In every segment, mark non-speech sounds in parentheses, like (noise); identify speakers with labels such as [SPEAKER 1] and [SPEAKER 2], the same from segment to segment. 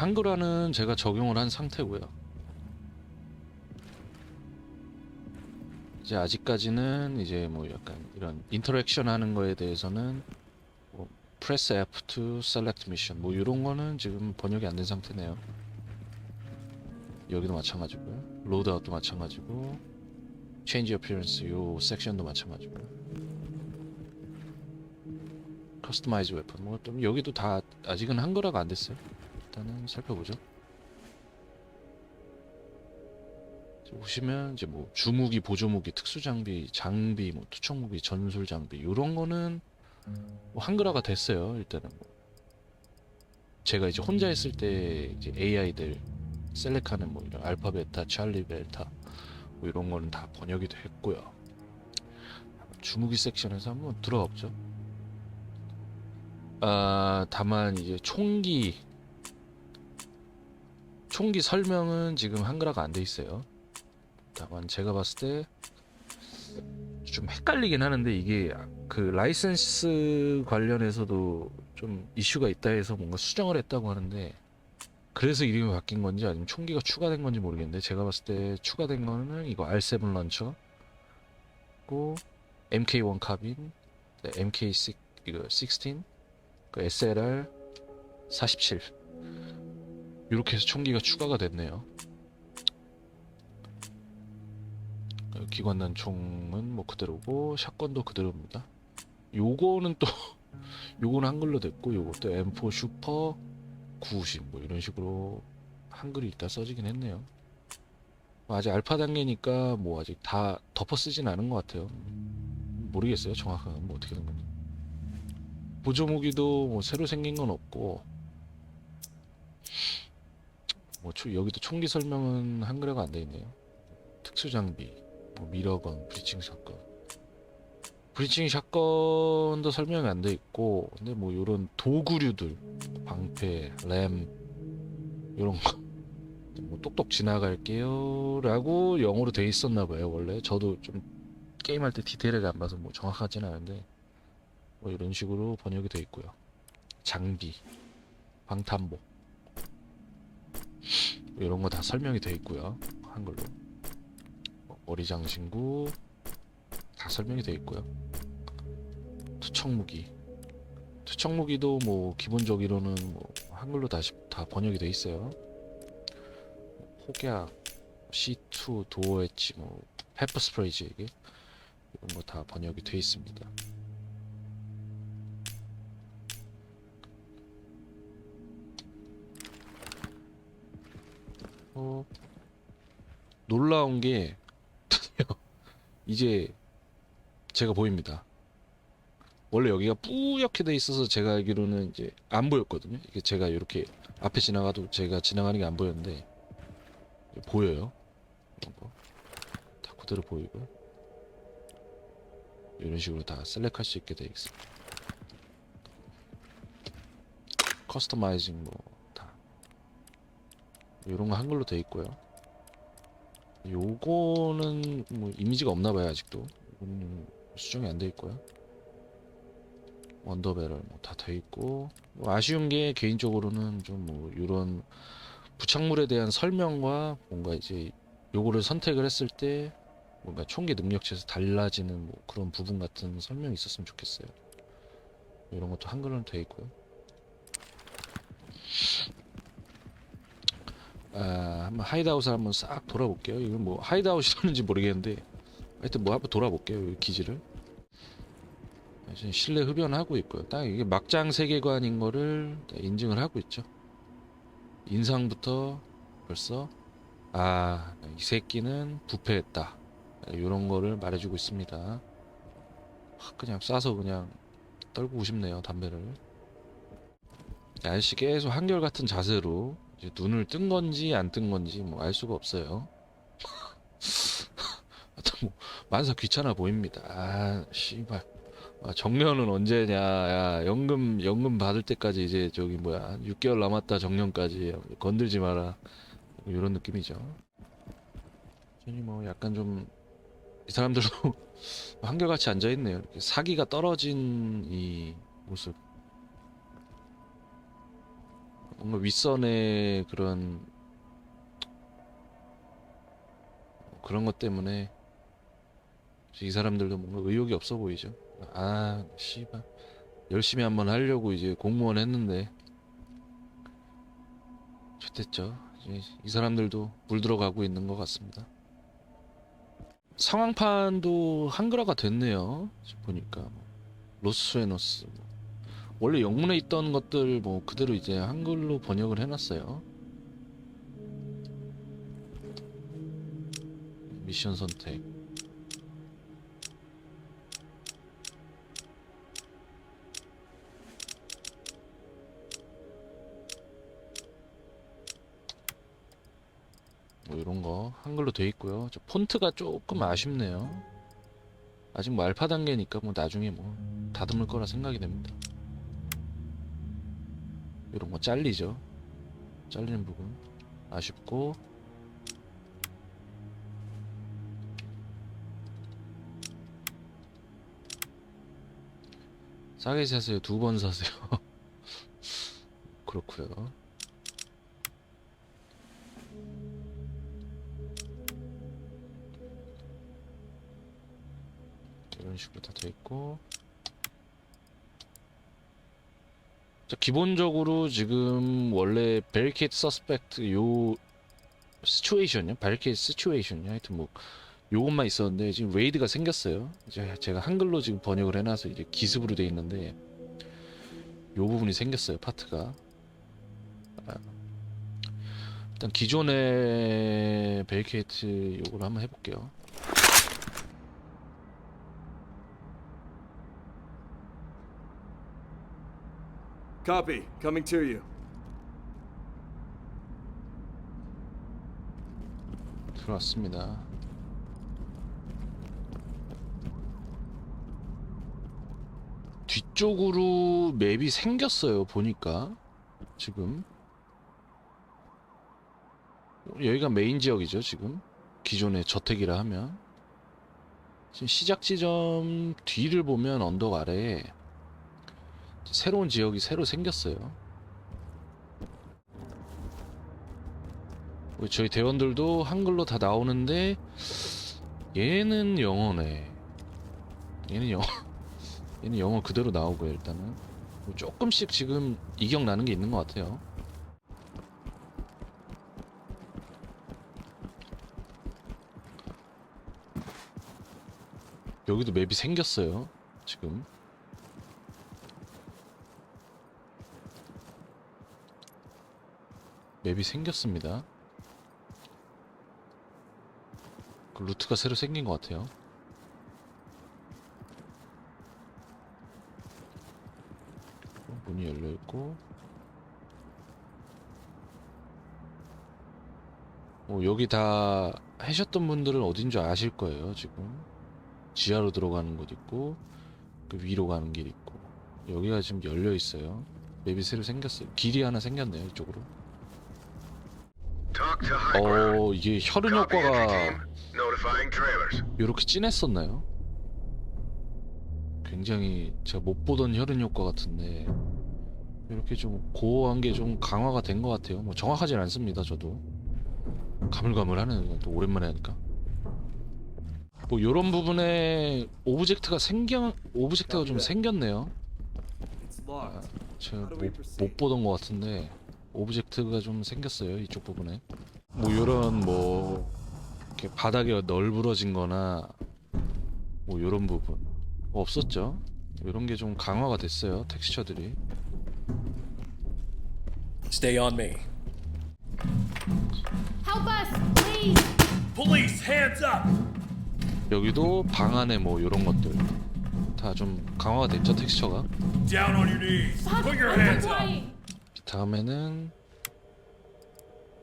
[SPEAKER 1] 한글화는 제가 적용을 한 상태고요. 이제 아직까지는 이제 뭐 약간 이런 인터랙션 하는 거에 대해서는 뭐 press F to select mission 뭐 이런 거는 지금 번역이 안 된 상태네요. 여기도 마찬가지고요. 로드아웃도 마찬가지고 change appearance 요 섹션도 마찬가지고요. 커스터마이즈 웨폰 뭐좀 여기도 다 아직은 한글화가 안 됐어요. 일단은 살펴보죠. 이제 보시면 이제 뭐 주무기, 보조무기, 특수 장비, 장비, 뭐 투척 무기, 전술 장비 이런 거는 뭐 한글화가 됐어요. 일단은 뭐 제가 이제 혼자 했을 때 이제 AI들 셀렉하는 뭐 이런 알파 베타, 찰리 베타 뭐 이런 거는 다 번역이 됐고요. 주무기 섹션에서 한번 들어가 보죠. 아, 다만 이제 총기 총기 설명은 지금 한글화가 안 돼 있어요. 다만 제가 봤을 때 좀 헷갈리긴 하는데 이게 그 라이센스 관련해서도 좀 이슈가 있다 해서 뭔가 수정을 했다고 하는데 그래서 이름이 바뀐 건지 아니면 총기가 추가된 건지 모르겠는데 제가 봤을 때 추가된 거는 이거 R7 런처 고 MK1 카빈 네, MK6 이거 16 그 SLR 47 이렇게 해서 총기가 추가가 됐네요. 그 기관단 총은 뭐 그대로고 샷건도 그대로입니다. 요거는 또 (laughs) 요거는 한글로 됐고 요것도 M4 슈퍼 90 뭐 이런 식으로 한글이 일단 써지긴 했네요. 뭐 아직 알파 단계니까 뭐 아직 다 덮어 쓰진 않은 것 같아요. 모르겠어요 정확하게 뭐 어떻게 된 건지. 보조 무기도 뭐 새로 생긴 건 없고 뭐 초- 여기도 총기 설명은 한글화가 안 돼 있네요. 특수 장비, 뭐 미러건, 브리칭 샷건. 브리칭 샷건도 설명이 안 돼 있고, 근데 뭐 이런 도구류들, 방패, 램 이런 거. (laughs) 뭐 똑똑 지나갈게요라고 영어로 돼 있었나 봐요 원래 저도 좀 게임할 때 디테일하게 안 봐서 뭐 정확하진 않은데 뭐 이런 식으로 번역이 돼 있고요 장비 방탄복 이런 거 다 설명이 돼 있고요. 한글로. 뭐 어리장신구 다 설명이 돼 있고요. 투척무기. 투척무기도 뭐 기본적으로는 뭐 한글로 다시 다 번역이 돼 있어요. 폭약 C2 도어 엣지 뭐 페퍼 스프레이즈 이게 이런 거 다 번역이 돼 있습니다 어, 놀라운 게 (laughs) 이제 제가 보입니다. 원래 여기가 뿌옇게 돼 있어서 제가 알기로는 이제 안 보였거든요. 이게 제가 이렇게 앞에 지나가도 제가 지나가는 게 안 보였는데 보여요. 이런 거. 다 그대로 보이고 이런 식으로 다 셀렉할 수 있게 돼 있습니다. 커스터마이징 뭐다 이런 거 한글로 돼 있고요. 요거는 뭐 이미지가 없나 봐요 아직도. 이거는 수정이 안 돼 있고요. 원더베럴 뭐 다 돼 있고 뭐 아쉬운 게 개인적으로는 좀 뭐 이런 부착물에 대한 설명과 뭔가 이제 요거를 선택을 했을 때 뭔가 총기 능력치에서 달라지는 뭐 그런 부분 같은 설명이 있었으면 좋겠어요. 이런 것도 한글로 돼 있고요. 아, 한번 하이드아웃을 한번 싹 돌아볼게요. 이건 뭐 하이드아웃이라는지 모르겠는데 하여튼 뭐 한번 돌아볼게요. 이 기지를. 지금 실내 흡연하고 있고요. 딱 이게 막장 세계관인 거를 인증을 하고 있죠. 인상부터 벌써 아, 이 새끼는 부패했다. 이런 거를 말해주고 있습니다. 확 그냥 쏴서 그냥 떨고 싶네요, 담배를. 아저씨 계속 한결같은 자세로 눈을 뜬 건지 안 뜬 건지 뭐 알 수가 없어요. (laughs) 뭐 만사 귀찮아 보입니다. 아, 씨발. 아, 정년은 언제냐? 야, 연금 연금 받을 때까지 이제 저기 뭐야 한 6개월 남았다 정년까지 건들지 마라. 이런 느낌이죠. 저는 뭐 약간 좀 이 사람들도 (laughs) 한결같이 앉아 있네요. 사기가 떨어진 이 모습. 뭔가 윗선의 그런 그런 것 때문에 이 사람들도 뭔가 의욕이 없어 보이죠. 아, 씨발. 열심히 한번 하려고 이제 공무원 했는데 좋댔죠. 이 사람들도 물들어가고 있는 것 같습니다. 상황판도 한글화가 됐네요. 보니까 뭐, 로스웨노스 뭐. 원래 영문에 있던 것들 뭐 그대로 이제 한글로 번역을 해놨어요. 미션 선택. 뭐 이런 거 한글로 돼 있고요. 저 폰트가 조금 아쉽네요. 아직 뭐 알파 단계니까 뭐 나중에 뭐 다듬을 거라 생각이 됩니다. 이런 거 잘리죠. 잘리는 부분 아쉽고 싸게 사세요. 두 번 사세요. (laughs) 그렇고요. 이런 식으로 다 돼 있고 자, 기본적으로 지금 원래 베리케이트 서스펙트 요 시츄에이션이요? 베리케이트 시츄에이션이요? 하여튼 뭐 요것만 있었는데 지금 레이드가 생겼어요. 이제 제가 한글로 지금 번역을 해놔서 이제 기습으로 돼 있는데 요 부분이 생겼어요 파트가. 아, 일단 기존의 베리케이트 요걸 한번 해볼게요
[SPEAKER 2] Copy. Coming to you.
[SPEAKER 1] 들어왔습니다. 뒤쪽으로 맵이 생겼어요. 보니까 지금 여기가 메인 지역이죠. 지금 기존의 저택이라 하면 지금 시작 지점 뒤를 보면 언덕 아래에 새로운 지역이 새로 생겼어요. 우리 저희 대원들도 한글로 다 나오는데 얘는 영어네. 얘는 영어. (laughs) 얘는 영어 그대로 나오고요 일단은. 뭐 조금씩 지금 이격 나는 게 있는 것 같아요. 여기도 맵이 생겼어요. 지금. 맵이 생겼습니다. 그 루트가 새로 생긴 것 같아요. 문이 열려 있고, 어, 여기 다 하셨던 분들은 어딘 줄 아실 거예요. 지금 지하로 들어가는 곳 있고, 그 위로 가는 길 있고, 여기가 지금 열려 있어요. 맵이 새로 생겼어요. 길이 하나 생겼네요. 이쪽으로. 어, 이게 혈흔 효과가. 이렇게 진했었나요? 굉장히 제가 못 보던 혈흔 효과 같은데 이렇게 좀 고어한 게 좀 강화가 된 것 같아요. 뭐 정확하진 않습니다. 저도 가물가물하네. 또 오랜만에 하니까. 뭐 이런 부분에 오브젝트가 생겨 오브젝트가 좀 생겼네요. 아. 제가 못, 못 보던 것 같은데 오브젝트가 좀 생겼어요 이쪽 부분에 뭐 요런 뭐 이렇게 바닥이 널브러진 거나 뭐 요런 부분 없었죠 요런 게 좀 강화가 됐어요 텍스처들이
[SPEAKER 3] Stay on me.
[SPEAKER 4] Help us, please!
[SPEAKER 3] Police, hands up!
[SPEAKER 1] 여기도 방 안에 뭐 요런 것들 다 좀 강화가 됐죠 텍스처가
[SPEAKER 3] Down on your knees. Put your hands up.
[SPEAKER 1] 다음에는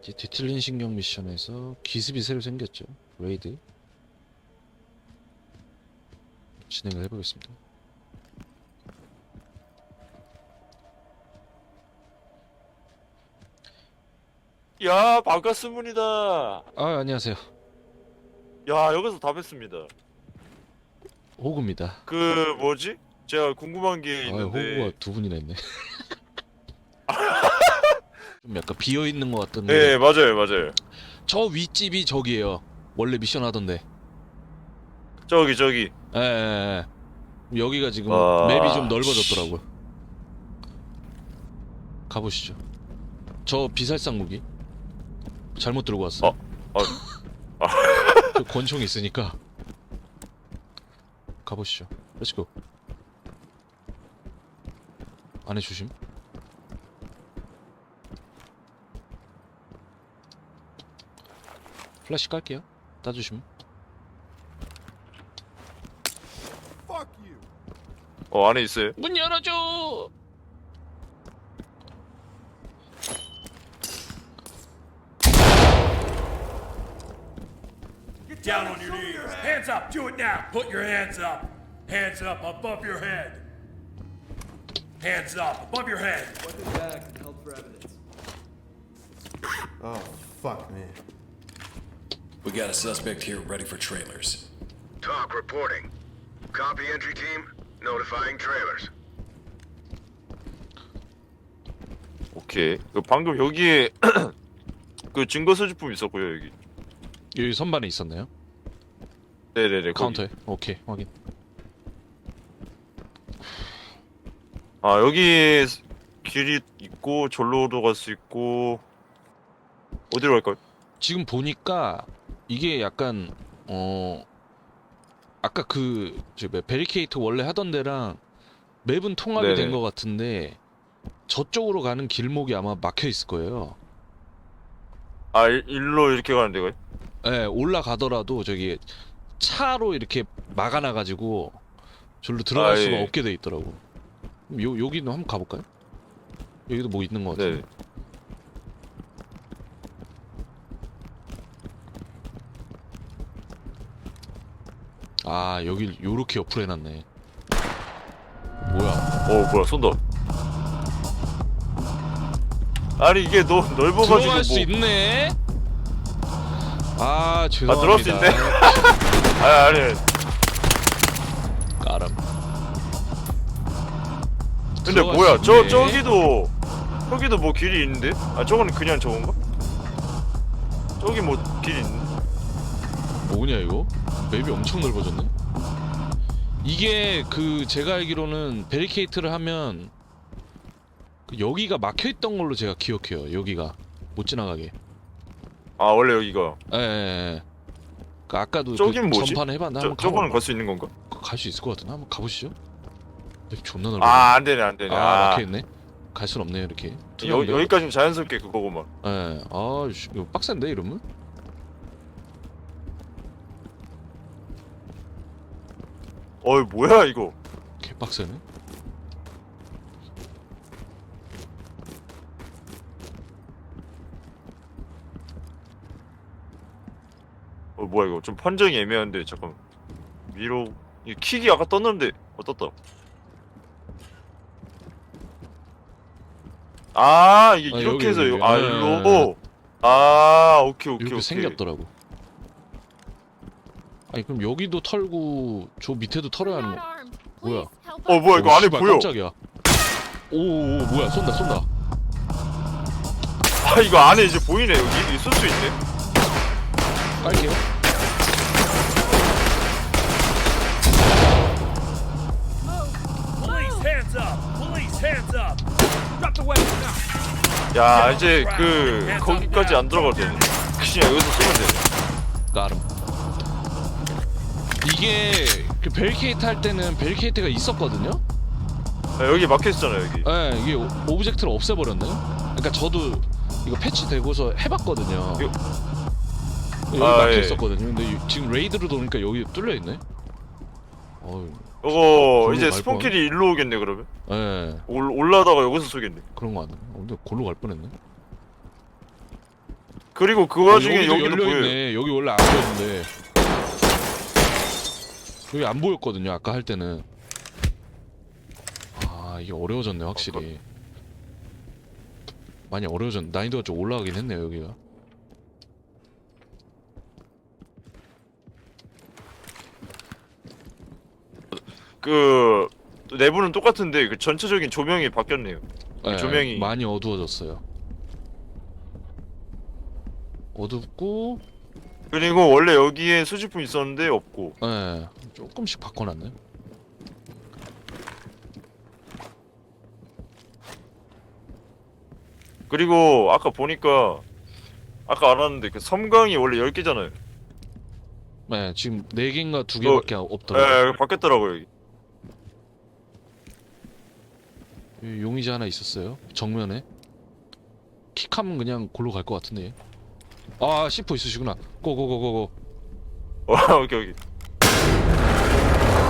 [SPEAKER 1] 이제 뒤틀린 신경 미션에서 기습이 새로 생겼죠. 레이드. 진행을 해보겠습니다.
[SPEAKER 5] 야 반갑습니다.
[SPEAKER 1] 아 안녕하세요.
[SPEAKER 5] 야 여기서 다 뵀습니다.
[SPEAKER 1] 호구입니다.
[SPEAKER 5] 그 뭐지? 제가 궁금한 게
[SPEAKER 1] 아
[SPEAKER 5] 있는데.
[SPEAKER 1] 호구가 두 분이나 있네 (laughs) (laughs) 좀 약간 비어 있는 것 같던데.
[SPEAKER 5] 네 맞아요 맞아요.
[SPEAKER 1] 저 윗집이 저기예요. 원래 미션 하던데.
[SPEAKER 5] 저기 저기.
[SPEAKER 1] 예, 예, 예. 여기가 지금
[SPEAKER 5] 아,
[SPEAKER 1] 맵이 좀 넓어졌더라고요. 가보시죠. 저 비살상 무기 잘못 들고 왔어 요.
[SPEAKER 5] 어? 어. (laughs)
[SPEAKER 1] 저 권총 있으니까 가보시죠. 렛츠고. 안에 조심. 플래시 깔게요. 따주시면.
[SPEAKER 5] 어 안에 있어요.
[SPEAKER 1] 문 열어줘.
[SPEAKER 3] Down on your knees. Hands up. Do it now. Put your hands up. Hands up above your head. Hands up above your head.
[SPEAKER 2] Weapon back and held for evidence.
[SPEAKER 6] Oh, fuck, man.
[SPEAKER 7] We got a suspect here ready for trailers.
[SPEAKER 8] Talk reporting. Copy entry team. Notifying trailers.
[SPEAKER 5] 오케이. 그 방금 여기에 그 증거 수집품 있었고요 여기.
[SPEAKER 1] 여기 선반에 있었나요?
[SPEAKER 5] 네네네. 거기.
[SPEAKER 1] 카운터에. 오케이 확인.
[SPEAKER 5] 아 여기 길이 있고 절로도 갈 수 있고 어디로 갈까요?
[SPEAKER 1] 지금 보니까 이게 약간 어 아까 그저 베리케이트 원래 하던 데랑 맵은 통합이. 된 것 같은데 저쪽으로 가는 길목이 아마 막혀 있을 거예요.
[SPEAKER 5] 아 일, 일로 이렇게 가는 데가요?
[SPEAKER 1] 예, 올라가더라도 저기 차로 이렇게 막아놔 가지고 절로 들어갈
[SPEAKER 5] 아,
[SPEAKER 1] 수가
[SPEAKER 5] 예.
[SPEAKER 1] 없게 돼 있더라고. 요 여기는 한번 가볼까요? 여기도 뭐 있는 것 같아요.
[SPEAKER 5] 네.
[SPEAKER 1] 아 여기 요렇게 옆으로 해놨네. 뭐야?
[SPEAKER 5] 어 뭐야 쏜다. 아니 이게 너 넓어가지고
[SPEAKER 1] 들어갈 수
[SPEAKER 5] 뭐.
[SPEAKER 1] 있네. 아 죄송합니다.
[SPEAKER 5] 들어갈 수 있네. (laughs) 아니 아니.
[SPEAKER 1] 까람.
[SPEAKER 5] 근데 뭐야
[SPEAKER 1] 수
[SPEAKER 5] 저. 저기도 저기도 뭐 길이 있는데? 아 저거는 그냥 저건가? 저기 뭐 길이 있는?
[SPEAKER 1] 뭐냐 이거? 맵이 엄청 넓어졌네. 이게 그 제가 알기로는 베리케이트를 하면 그 여기가 막혀 있던 걸로 제가 기억해요. 여기가 못 지나가게.
[SPEAKER 5] 아 원래 여기가
[SPEAKER 1] 예. 예, 예. 그 아까도
[SPEAKER 5] 저긴
[SPEAKER 1] 그
[SPEAKER 5] 뭐지?
[SPEAKER 1] 전판에 해봤나?
[SPEAKER 5] 저
[SPEAKER 1] 한번
[SPEAKER 5] 저거는
[SPEAKER 1] 가볼까?
[SPEAKER 5] 갈수 있는 건가?
[SPEAKER 1] 갈수 있을 것 같은데 한번 가보시죠. 맵 존나 넓어.
[SPEAKER 5] 아 안 되네 안 되네.
[SPEAKER 1] 아,
[SPEAKER 5] 아,
[SPEAKER 1] 막혀 있네. 갈 순 없네요 이렇게.
[SPEAKER 5] 여,
[SPEAKER 1] 투명인데?
[SPEAKER 5] 여기까지는 자연스럽게 그거구만.
[SPEAKER 1] 예. 아, 씨, 이거 빡센데 이러면?
[SPEAKER 5] 어이 뭐야 이거?
[SPEAKER 1] 개 빡세네.
[SPEAKER 5] 어 뭐야 이거 좀 판정이 애매한데 잠깐 위로 이 킥이 아까 떴는데 어 떴다. 아 이게
[SPEAKER 1] 아,
[SPEAKER 5] 이렇게
[SPEAKER 1] 여기,
[SPEAKER 5] 해서
[SPEAKER 1] 여기.
[SPEAKER 5] 요- 아
[SPEAKER 1] 네,
[SPEAKER 5] 일로
[SPEAKER 1] 네,
[SPEAKER 5] 아 오케이 오케이
[SPEAKER 1] 이렇게
[SPEAKER 5] 오케이
[SPEAKER 1] 생겼더라고. 아니 그럼 여기도 털고 저 밑에도 털어야 하는 거. 뭐야?
[SPEAKER 5] 어. 뭐야 이거
[SPEAKER 1] 오,
[SPEAKER 5] 안에
[SPEAKER 1] 씨발,
[SPEAKER 5] 보여
[SPEAKER 1] 깜짝이야. 오, 오 뭐야 쏜다 쏜다.
[SPEAKER 5] 아 이거 안에 이제 보이네 여기 쓸수 있네
[SPEAKER 1] 깔게요.
[SPEAKER 5] 야 이제 그 거기까지 안 들어가도 되네 그냥 여기서 쏘면 되네
[SPEAKER 1] 나름. 이게 그 벨케이트 할 때는 벨케이트가 있었거든요.
[SPEAKER 5] 아, 여기 막혀있잖아 여기
[SPEAKER 1] 예, 이게 오- 오브젝트를 없애버렸네. 그러니까 저도 이거 패치 되고서 해봤거든요.
[SPEAKER 5] 이거-
[SPEAKER 1] 여기
[SPEAKER 5] 아,
[SPEAKER 1] 막혀
[SPEAKER 5] 예.
[SPEAKER 1] 있었거든요. 근데 이- 지금 레이드로 도니까 여기 뚫려 있네. 어유,
[SPEAKER 5] 이거 이제
[SPEAKER 1] 갈
[SPEAKER 5] 스폰킬이 일로 오겠네 그러면
[SPEAKER 1] 예,
[SPEAKER 5] 올, 올라다가 여기서 쏘겠네
[SPEAKER 1] 그런 거 같네. 어, 근데 골로 갈 뻔했네.
[SPEAKER 5] 그리고 그
[SPEAKER 1] 어,
[SPEAKER 5] 와중에
[SPEAKER 1] 여기도
[SPEAKER 5] 여기도
[SPEAKER 1] 열려
[SPEAKER 5] 보여요
[SPEAKER 1] 있네. 여기 원래 안 보였는데 여기 안 보였거든요. 아까 할 때는. 아 이게 어려워졌네 확실히. 많이 어려워졌. 난이도가 좀 올라가긴 했네요 여기가.
[SPEAKER 5] 그 내부는 똑같은데 그 전체적인 조명이 바뀌었네요
[SPEAKER 1] 예,
[SPEAKER 5] 조명이-
[SPEAKER 1] 많이 어두워졌어요. 어둡고
[SPEAKER 5] 그리고 원래 여기에 수집품 있었는데 없고.
[SPEAKER 1] 예 조금씩 바꿔놨네.
[SPEAKER 5] 그리고 아까 보니까 아까 알았는데 그 섬광이 원래 10개잖아요.
[SPEAKER 1] 네 지금 4개인가 2개밖에
[SPEAKER 5] 예,
[SPEAKER 1] 없더라고요.
[SPEAKER 5] 예, 바뀌었더라고요 여기.
[SPEAKER 1] 여기 용의자 하나 있었어요 정면에. 킥하면 그냥 골로 갈 것 같은데 아 C4 있으시구나 고고고고고
[SPEAKER 5] 와 오케이 오케이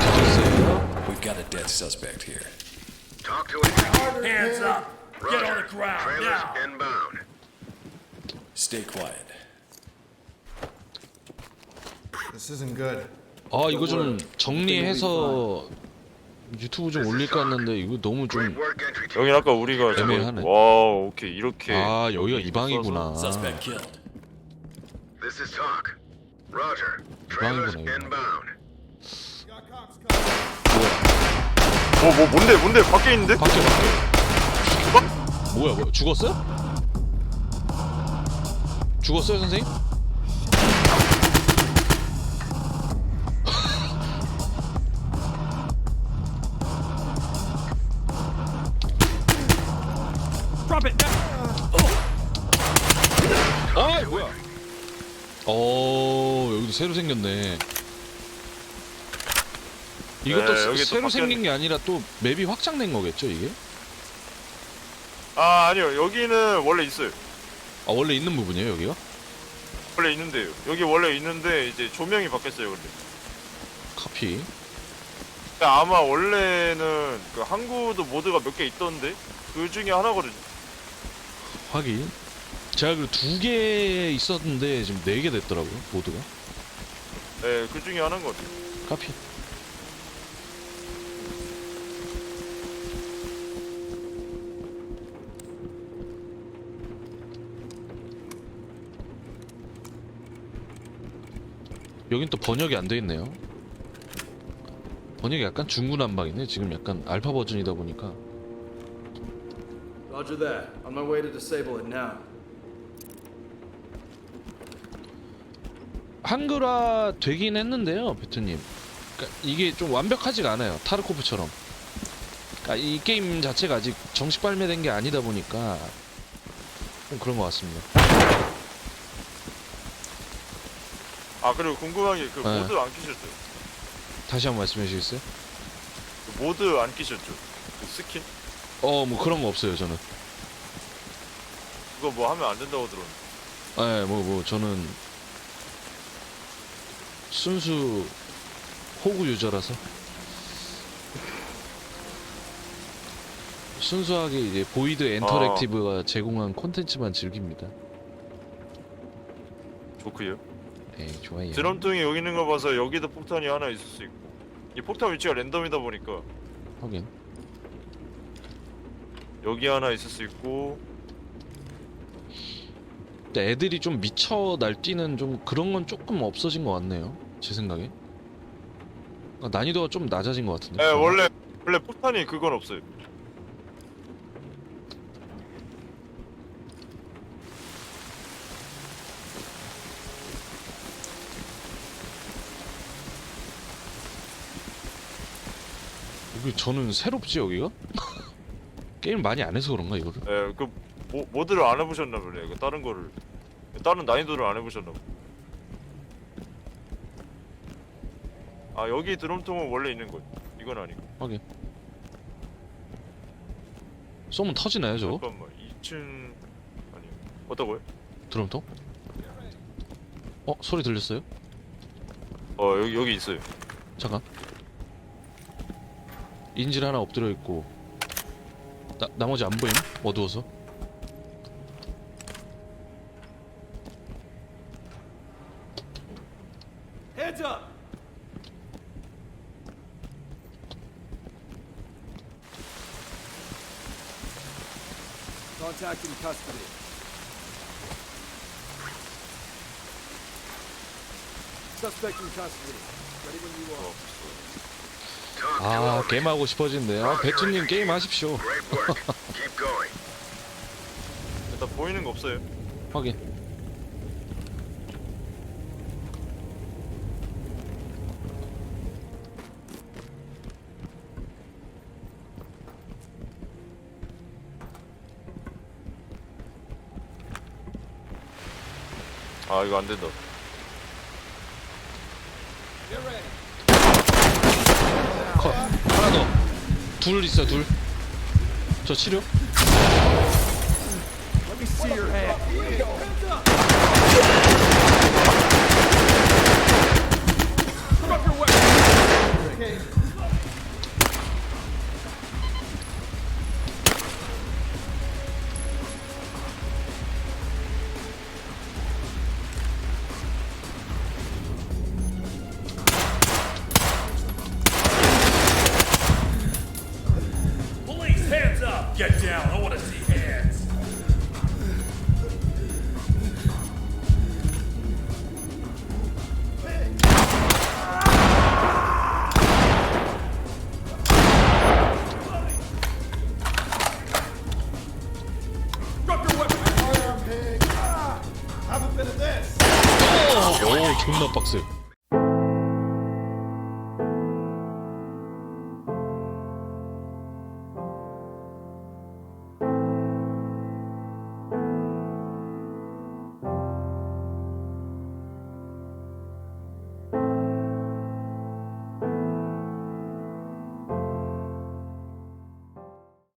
[SPEAKER 1] 뒤졌어요
[SPEAKER 7] We've got a dead suspect here.
[SPEAKER 8] Talk to team.
[SPEAKER 3] Hands up. Get on the ground
[SPEAKER 8] Trailers
[SPEAKER 3] now.
[SPEAKER 8] inbound.
[SPEAKER 7] Stay quiet.
[SPEAKER 6] This isn't good.
[SPEAKER 1] 아 이거 좀 정리해서 유튜브 좀 올릴까 했는데 이거 너무
[SPEAKER 8] Great
[SPEAKER 1] 좀
[SPEAKER 8] work, entry team.
[SPEAKER 5] 여긴 아까 우리가
[SPEAKER 1] 애매하네.
[SPEAKER 5] 와 오케이 이렇게
[SPEAKER 1] 아 여기가 이 방이구나
[SPEAKER 7] Suspect killed.
[SPEAKER 8] This is talk. Roger. Trailers
[SPEAKER 1] 방이구나, 이거.
[SPEAKER 8] inbound.
[SPEAKER 5] 뭐, 뭐 뭔데 뭔데 밖에 있는데?
[SPEAKER 1] 밖에 밖에 뭐야 뭐야 죽었어요? 죽었어요 선생님? 새로 생겼네. 이것도
[SPEAKER 5] 네,
[SPEAKER 1] 새-
[SPEAKER 5] 여기 또
[SPEAKER 1] 새로. 생긴 게 아니라 또 맵이 확장된 거겠죠 이게?
[SPEAKER 5] 아 아니요. 여기는 원래 있어요.
[SPEAKER 1] 아 원래 있는 부분이에요 여기가?
[SPEAKER 5] 원래 있는데요. 여기 원래 있는데 이제 조명이 바뀌었어요 근데.
[SPEAKER 1] 카피.
[SPEAKER 5] 근데 아마 원래는 그 항구도 모드가 몇 개 있던데? 그 중에 하나거든요.
[SPEAKER 1] 확인. 제가 그 두 개 있었는데 지금 네 개 됐더라고요 모두가
[SPEAKER 5] 네 그 중에 하나인 것 같아요.
[SPEAKER 1] 카피. 여긴 또 번역이 안 돼 있네요. 번역이 약간 중구난방이네. 지금 약간 알파 버전이다 보니까.
[SPEAKER 2] Roger that. On my way to disable it now.
[SPEAKER 1] 한글화 되긴 했는데요, 베트님. 그러니까 이게 좀 완벽하지가 않아요. 타르코프처럼. 그러니까 이 게임 자체가 아직 정식 발매된 게 아니다 보니까 좀 그런 것 같습니다.
[SPEAKER 5] 아 그리고 궁금한 게 그
[SPEAKER 1] 네.
[SPEAKER 5] 모드 안 끼셨죠?
[SPEAKER 1] 다시 한 번 말씀해 주시겠어요?
[SPEAKER 5] 그 모드 안 끼셨죠? 그 스킨?
[SPEAKER 1] 어, 뭐 그런 거 없어요, 저는.
[SPEAKER 5] 그거 뭐 하면 안 된다고 들었는데
[SPEAKER 1] 예, 뭐, 뭐, 저는 순수 호구 유저라서 순수하게 이제 보이드 엔터랙티브가 제공한 콘텐츠만 즐깁니다.
[SPEAKER 5] 좋고요
[SPEAKER 1] 네, 좋아요.
[SPEAKER 5] 드럼통이 여기 있는 거 봐서 여기도 폭탄이 하나 있을 수 있고 이 폭탄 위치가 랜덤이다 보니까
[SPEAKER 1] 확인.
[SPEAKER 5] 여기 하나 있을 수 있고
[SPEAKER 1] 근데 애들이 좀 미쳐 날뛰는 좀 그런 건 조금 없어진 것 같네요. 제 생각에. 그러니까 난이도가 좀 낮아진 것 같은데.
[SPEAKER 5] 예 원래 원래 폭탄이 그건 없어요
[SPEAKER 1] 여기 저는 새롭지 여기가? (laughs) 게임 많이 안 해서 그런가 이거를?
[SPEAKER 5] 예그 모드를 안 해보셨나 보네 그 다른 거를 다른 난이도를 안 해보셨나 보네 아 여기 드럼통은 원래 있는 거예요 이건 아니고
[SPEAKER 1] 확인. 쏘면 터지나요 저거?
[SPEAKER 5] 잠깐만 2층 아니요 어떠고요?
[SPEAKER 1] 드럼통? 어 소리 들렸어요?
[SPEAKER 5] 어 여기 여기 있어요
[SPEAKER 1] 잠깐. 인질 하나 엎드려 있고 나, 나머지 안 보임? 어두워서!
[SPEAKER 2] Contact in custody. Suspect in custody. Ready when you are.
[SPEAKER 1] 아 게임하고 싶어진대요 배추님 게임하십시오
[SPEAKER 5] 일단 (laughs) 보이는 거 없어요.
[SPEAKER 1] 확인
[SPEAKER 5] 아 이거 안 된다. Get ready.
[SPEAKER 1] 컷. 하나 더둘 있어 둘저 치료?